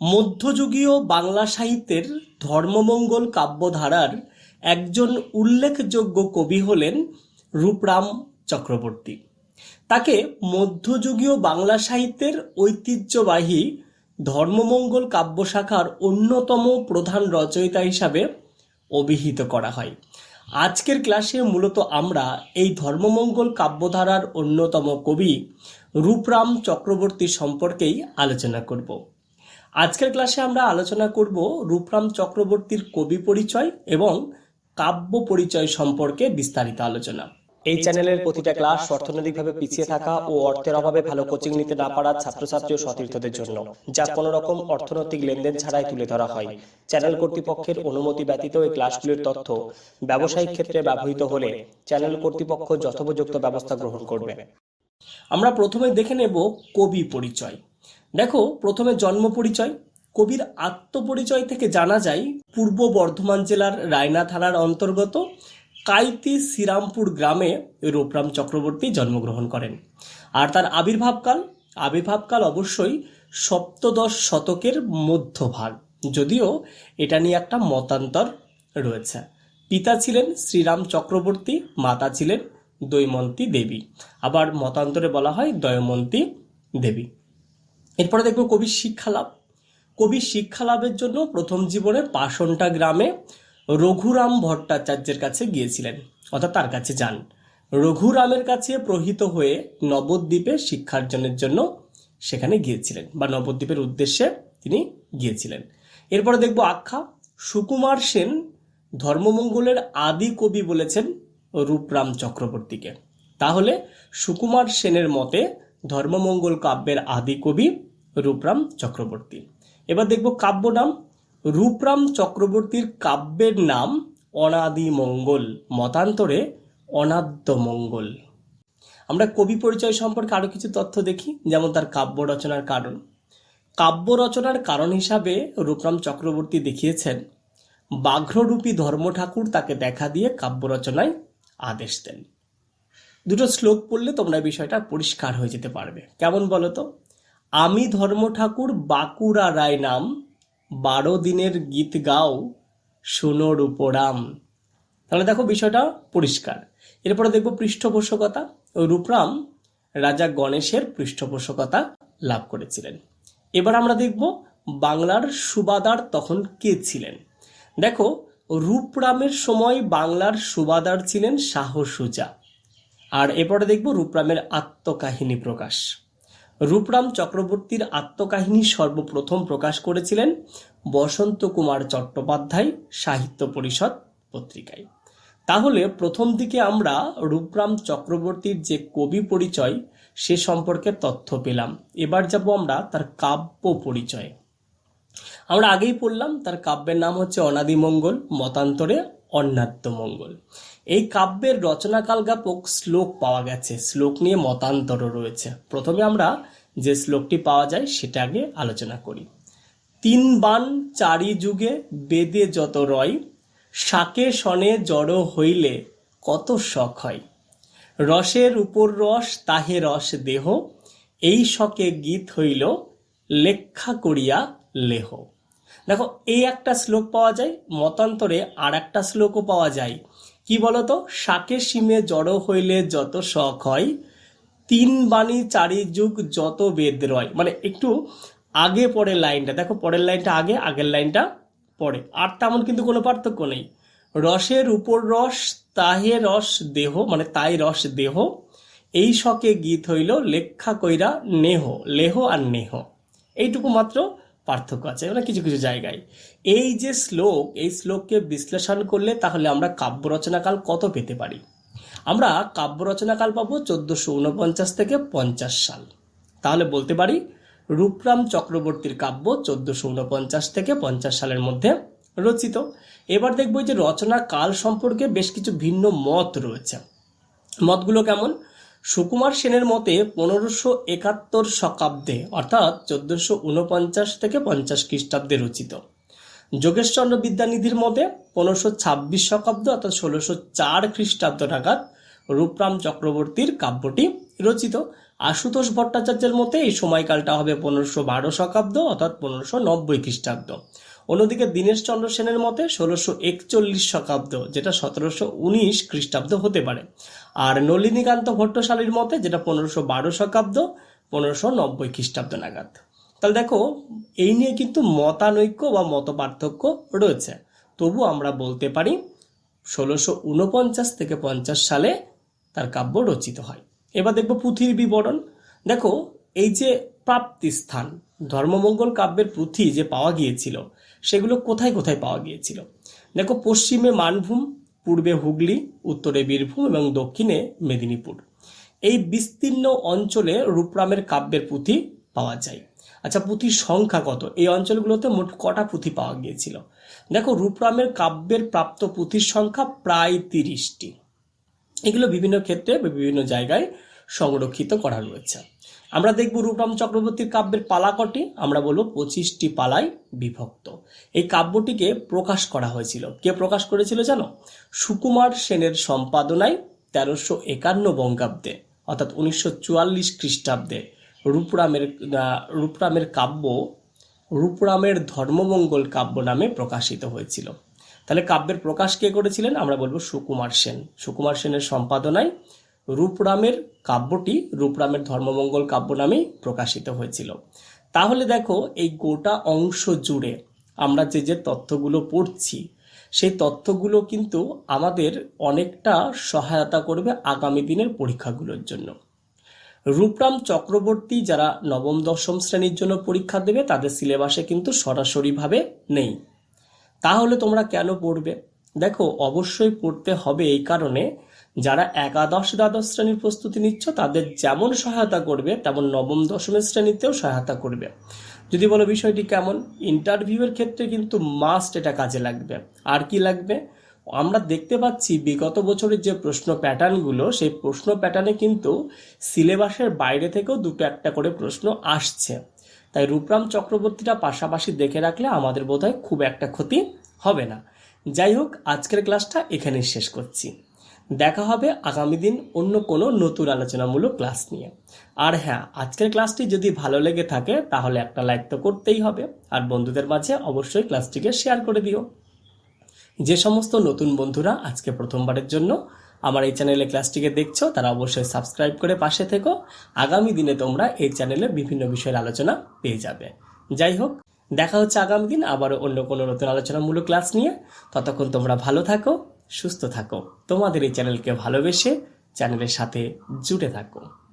মধ্যযুগীয় বাংলা সাহিত্যের ধর্মমঙ্গল কাব্যধারার একজন উল্লেখযোগ্য কবি হলেন রূপরাম চক্রবর্তী। তাকে মধ্যযুগীয় বাংলা সাহিত্যের ঐতিহ্যবাহী ধর্মমঙ্গল কাব্য শাখার অন্যতম প্রধান রচয়িতা হিসাবে অভিহিত করা হয়। আজকের ক্লাসে মূলত আমরা এই ধর্মমঙ্গল কাব্যধারার অন্যতম কবি রূপরাম চক্রবর্তী সম্পর্কেই আলোচনা করব। আজকের ক্লাসে আমরা আলোচনা করব রূপরাম চক্রবর্তীর কবি পরিচয় এবং কাব্য পরিচয় সম্পর্কে বিস্তারিত আলোচনা। এই চ্যানেলের প্রতিটা ক্লাস অর্থনৈতিকভাবে পিছিয়ে থাকা ও অর্থের অভাবে ভালো কোচিং নিতে না পারা ছাত্রছাত্রী ও সতীর্থদের জন্য যা কোনো রকম অর্থনৈতিক লেনদেন ছাড়াই তুলে ধরা হয়। চ্যানেল কর্তৃপক্ষের অনুমতি ব্যতীত এই ক্লাসগুলির তথ্য ব্যবসায়িক ক্ষেত্রে ব্যবহৃত হলে চ্যানেল কর্তৃপক্ষ যথোপযুক্ত ব্যবস্থা গ্রহণ করবে। আমরা প্রথমে দেখে নেব কবি পরিচয়। দেখো, প্রথমে জন্ম পরিচয়। কবির আত্মপরিচয় থেকে জানা যায়, পূর্ব বর্ধমান জেলার রায়না থানার অন্তর্গত কাইতি শ্রীরামপুর গ্রামে রূপরাম চক্রবর্তী জন্মগ্রহণ করেন। আর তার আবির্ভাবকাল আবির্ভাবকাল অবশ্যই সপ্তদশ শতকের মধ্যভাগ। যদিও এটা নিয়ে একটা মতান্তর রয়েছে। পিতা ছিলেন শ্রীরাম চক্রবর্তী, মাতা ছিলেন দৈমন্তী দেবী। আবার মতান্তরে বলা হয় দয়মন্তী দেবী। এরপরে দেখব কবির শিক্ষালাভ। কবির শিক্ষালাভের জন্য প্রথম জীবনে পাষণটা গ্রামে রঘুরাম ভট্টাচার্যের কাছে গিয়েছিলেন, অর্থাৎ তার কাছে যান। রঘুরামের কাছে প্রহিত হয়ে নবদ্বীপে শিক্ষার্জনের জন্য সেখানে গিয়েছিলেন বা নবদ্বীপের উদ্দেশ্যে তিনি গিয়েছিলেন। এরপরে দেখব আখ্যা, সুকুমার সেন ধর্মমঙ্গলের আদি কবি বলেছেন রূপরাম চক্রবর্তীকে। তাহলে সুকুমার সেনের মতে ধর্মমঙ্গল কাব্যের আদি কবি রূপরাম চক্রবর্তী। এবার দেখব কাব্য নাম। রূপরাম চক্রবর্তীর কাব্যের নাম অনাদি মঙ্গল, মতান্তরে অনাদ্য মঙ্গল। আমরা কবি পরিচয় সম্পর্কে আরও কিছু তথ্য দেখি, যেমন তার কাব্য রচনার কারণ। কাব্য রচনার কারণ হিসাবে রূপরাম চক্রবর্তী দেখিয়েছেন, বাঘ্ররূপী ধর্ম ঠাকুর তাকে দেখা দিয়ে কাব্য রচনায় আদেশ দেন। দুটো শ্লোক পড়লে তোমরা বিষয়টা পরিষ্কার হয়ে যেতে পারবে। কেমন বলো তো আমি ধর্ম ঠাকুর বাঁকুড়া রায় নাম, বারো দিনের গীত গাও, শোনো রূপরাম। তাহলে দেখো বিষয়টা পরিষ্কার। এরপরে দেখব পৃষ্ঠপোষকতা। রূপরাম রাজা গণেশের পৃষ্ঠপোষকতা লাভ করেছিলেন। এবার আমরা দেখব বাংলার সুবাদার তখন কে ছিলেন? দেখো, রূপরামের সময় বাংলার সুবাদার ছিলেন শাহ সুজা। আর এরপরে দেখব রূপরামের আত্মকাহিনী প্রকাশ। রূপরাম চক্রবর্তীর আত্মকাহিনী সর্বপ্রথম প্রকাশ করেছিলেন বসন্ত কুমার চট্টোপাধ্যায় সাহিত্য পরিষদ পত্রিকায়। তাহলে প্রথম দিকে আমরা রূপরাম চক্রবর্তীর যে কবি পরিচয়, সে সম্পর্কে তথ্য পেলাম। এবার যাব আমরা তার কাব্য পরিচয়। আমরা আগেই পড়লাম, তার কাব্যের নাম হচ্ছে অনাদিমঙ্গল, মতান্তরে অন্যাদ্য মঙ্গল। এই কাব্যের রচনাকাল জ্ঞাপক শ্লোক পাওয়া গেছে। শ্লোক নিয়ে মতান্তর রয়েছে। প্রথমে আমরা যে শ্লোকটি পাওয়া যায় সেটা আগে আলোচনা করি। তিন বান চারি যুগে বেদে যত রয়, শাকে শনে জড় হইলে কত শখ হয়। রসের উপর রস, তাহে রস দেহ, এই শকে গীত হইল লেখা করিয়া লেহ। দেখো, এই একটা শ্লোক পাওয়া যায়, মতান্তরে আর একটা শ্লোকও পাওয়া যায়। কি বলতো? শাকে সিমে জড়ো হইলে যত শখ হয়, তিন বাণী চারি যুগ যত বেদ রয়। মানে একটু আগে পরের লাইনটা, দেখো, পরের লাইনটা আগে, আগের লাইনটা পরে। আর তেমন কিন্তু কোনো পার্থক্য নেই। রসের উপর রস, তাহে রস দেহ মানে তাই রস দেহ। এই শকে গীত হইল লেখা কইরা নেহ, লেহ আর নেহ। এইটুকু মাত্র পার্থক্য আছে মানে কিছু কিছু জায়গায়। এই যে শ্লোক, এই শ্লোককে বিশ্লেষণ করলে তাহলে আমরা কাব্য রচনাকাল কত পেতে পারি? আমরা কাব্য রচনাকাল পাবো চোদ্দশো উনপঞ্চাশ থেকে পঞ্চাশ সাল। তাহলে বলতে পারি, রূপরাম চক্রবর্তীর কাব্য চোদ্দশো উনপঞ্চাশ থেকে পঞ্চাশ সালের মধ্যে রচিত। এবার দেখব যে রচনা কাল সম্পর্কে বেশ কিছু ভিন্ন মত রয়েছে। মতগুলো কেমন? সুকুমার সেনের মতে পনেরোশো একাত্তর শকাব্দে, অর্থাৎ চোদ্দশো উনপঞ্চাশ থেকে পঞ্চাশ খ্রিস্টাব্দে রচিত। যোগেশচন্দ্র বিদ্যানিধির মতে পনেরোশো ছাব্বিশ শকাব্দ, অর্থাৎ ষোলোশো চার খ্রিস্টাব্দ নাগাদ রূপরাম চক্রবর্তীর কাব্যটি রচিত। আশুতোষ ভট্টাচার্যের মতে এই সময়কালটা হবে পনেরোশো বারো শকাব্দ, অর্থাৎ পনেরোশো নব্বই খ্রিস্টাব্দ। অন্যদিকে দীনেশ চন্দ্র সেনের মতে ষোলোশো একচল্লিশ শকাব্দ যেটা সতেরোশো উনিশ খ্রিস্টাব্দ হতে পারে। আর নলিনীকান্ত ভট্টশালীর মতে যেটা পনেরোশো বারো শকাব্দ পনেরোশো নব্বই খ্রিস্টাব্দ নাগাদ। তাহলে দেখো, এই নিয়ে কিন্তু মতানৈক্য বা মত পার্থক্য রয়েছে। তবু আমরা বলতে পারি, ষোলোশো উনপঞ্চাশ থেকে পঞ্চাশ সালে তার কাব্য রচিত হয়। এবার দেখব পুঁথির বিবরণ। দেখো, এই যে প্রাপ্তি স্থান ধর্মমঙ্গল কাব্যের পুঁথি যে পাওয়া গিয়েছিল সেগুলো কোথায় কোথায় পাওয়া গিয়েছিল? দেখো, পশ্চিমে মানভূম, পূর্বে হুগলি, উত্তরে বীরভূম এবং দক্ষিণে মেদিনীপুর। এই বিস্তীর্ণ অঞ্চলে রূপরামের কাব্যের পুঁথি পাওয়া যায়। আচ্ছা পুঁথির সংখ্যা কত? এই অঞ্চলগুলোতে মোট কটা পুঁথি পাওয়া গিয়েছিল? দেখো, রূপরামের কাব্যের প্রাপ্ত পুঁথির সংখ্যা প্রায় তিরিশটি। এগুলো বিভিন্ন ক্ষেত্রে বিভিন্ন জায়গায় সংরক্ষিত করা রয়েছে। আমরা দেখব রূপরাম চক্রবর্তীর কাব্যের পালা কটি। আমরা বলব পঁচিশটি পালায় বিভক্ত। এই কাব্যটিকে প্রকাশ করা হয়েছিল। কে প্রকাশ করেছিল জানো? সুকুমার সেনের সম্পাদনায় তেরোশো একান্ন বঙ্গাব্দে, অর্থাৎ উনিশশো চুয়াল্লিশ খ্রিস্টাব্দে রূপরামের রূপরামের কাব্য রূপরামের ধর্মমঙ্গল কাব্য নামে প্রকাশিত হয়েছিল। তাহলে কাব্যের প্রকাশ কে করেছিলেন? আমরা বলব সুকুমার সেন। সুকুমার সেনের সম্পাদনায় রূপরামের কাব্যটি, রূপরামের ধর্মমঙ্গল কাব্য নামেই প্রকাশিত হয়েছিল। তাহলে দেখো, এই গোটা অংশ জুড়ে আমরা যে যে তথ্যগুলো পড়ছি, সেই তথ্যগুলো কিন্তু আমাদের অনেকটা সহায়তা করবে আগামী দিনের পরীক্ষাগুলোর জন্য। রূপরাম চক্রবর্তী যারা নবম, দশম শ্রেণির জন্য পরীক্ষা দেবে, তাদের সিলেবাসে কিন্তু সরাসরিভাবে নেই। তাহলে তোমরা কেন পড়বে? দেখো, অবশ্যই পড়তে হবে এই কারণে যারা একাদশ দ্বাদশ শ্রেণির প্রস্তুতি নিচ্ছ, তাদের যেমন সহায়তা করবে, তেমন নবম দশমের শ্রেণীতেও সহায়তা করবে। যদি বলো বিষয়টি কেমন ইন্টারভিউয়ের ক্ষেত্রে কিন্তু মাস্ট এটা কাজে লাগবে। আর কি লাগবে? আমরা দেখতে পাচ্ছি বিগত বছরের যে প্রশ্ন প্যাটার্নগুলো সেই প্রশ্ন প্যাটার্নে কিন্তু সিলেবাসের বাইরে থেকেও দুটো একটা করে প্রশ্ন আসছে। তাই রূপরাম চক্রবর্তীটা পাশাপাশি দেখে রাখলে আমাদের বোধহয় খুব একটা ক্ষতি হবে না। যাই হোক, আজকের ক্লাসটা এখানেই শেষ করছি। দেখা হবে আগামী দিন অন্য কোনো নতুন আলোচনামূলক ক্লাস নিয়ে। আর হ্যাঁ আজকের ক্লাসটি যদি ভালো লেগে থাকে, তাহলে একটা লাইক তো করতেই হবে। আর বন্ধুদের মাঝে অবশ্যই ক্লাসটিকে শেয়ার করে দিও। যে সমস্ত নতুন বন্ধুরা আজকে প্রথমবারের জন্য আমার এই চ্যানেলে ক্লাসটিকে দেখছ, তারা অবশ্যই সাবস্ক্রাইব করে পাশে থেকো। আগামী দিনে তোমরা এই চ্যানেলে বিভিন্ন বিষয়ের আলোচনা পেয়ে যাবে। যাই হোক, দেখা হচ্ছে আগামী দিন আবারও অন্য কোনো নতুন আলোচনামূলক ক্লাস নিয়ে। ততক্ষণ তোমরা ভালো থাকো। সুস্থ থাকো। তোমাদের এই চ্যানেলকে ভালোবেসে চ্যানেলের সাথে জুড়ে থাকো।